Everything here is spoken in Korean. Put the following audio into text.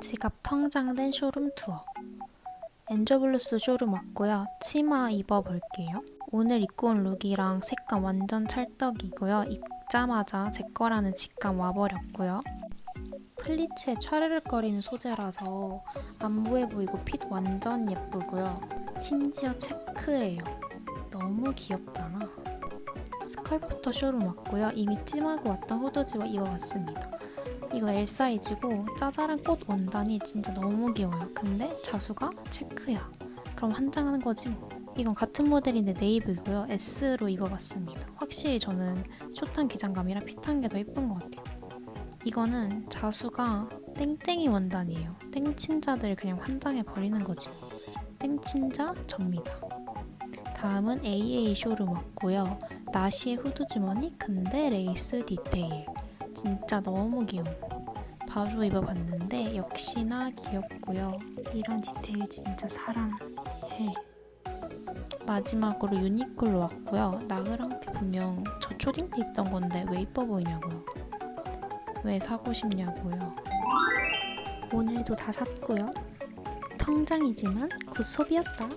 지갑 텅장된 쇼룸 투어. 엔저블루스 쇼룸 왔고요. 치마 입어볼게요. 오늘 입고 온 룩이랑 색감 완전 찰떡이고요. 입자마자 제 거라는 직감 와버렸고요. 플리츠에 차르륵거리는 소재라서 안 부해 보이고 핏 완전 예쁘고요. 심지어 체크예요. 너무 귀엽잖아. 스컬프터 쇼룸 왔고요. 이미 찜하고 왔던 후드집어 입어봤습니다. 이거 L 사이즈고 짜잘한 꽃 원단이 진짜 너무 귀여워요. 근데 자수가 체크야. 그럼 환장하는 거지 뭐. 이건 같은 모델인데 네이비고요. S로 입어봤습니다. 확실히 저는 숏한 기장감이라 핏한 게 더 예쁜 것 같아요. 이거는 자수가 땡땡이 원단이에요. 땡친자들 그냥 환장해 버리는 거지. 뭐. 땡친자 접니다. 다음은 AA 쇼룸 왔고요. 나시의 후드 주머니 근데 레이스 디테일. 진짜 너무 귀여워. 바로 입어봤는데 역시나 귀엽고요. 이런 디테일 진짜 사랑해. 마지막으로 유니클로 왔고요. 나그랑티 분명 저 초딩 때 입던 건데 왜 이뻐 보이냐고요. 왜 사고 싶냐고요. 오늘도 다 샀고요. 텅장이지만 굿소비였다.